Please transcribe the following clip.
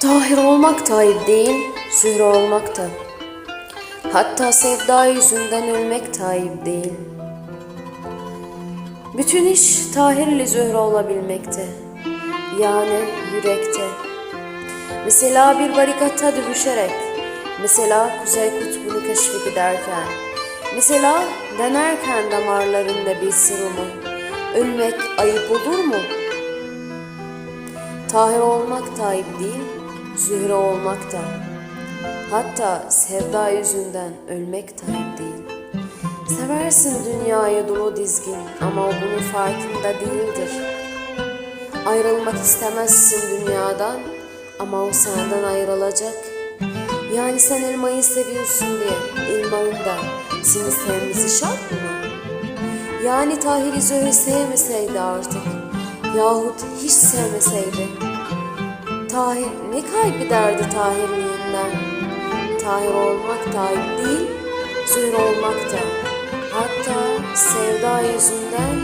Tahir olmak ayıp değil, zühre olmak da. Hatta sevda yüzünden ölmek ayıp değil. Bütün iş Tahir ile Zühre olabilmekte. Yani yürekte. Mesela bir barikatta dövüşerek, mesela Kuzey Kutbu'nu keşfe giderken, mesela denerken damarlarında bir serumu, ölmek ayıp olur mu? Tahir olmak ayıp değil, Zühre olmak da. Hatta sevda yüzünden ölmek ayıp değil. Seversin dünyayı dolu dizgin ama o bunun farkında değildir. Ayrılmak istemezsin dünyadan ama o senden ayrılacak. Yani sen elmayı seviyorsun diye elmanın da seni sevmesi şart mı? Yani Tahir'i Zöhre sevmeseydi artık yahut hiç sevmeseydi. Tahir ne kaybederdi Tahirliğinden? Tahir olmak ayıp değil, Zühre olmak da. Hatta sevda yüzünden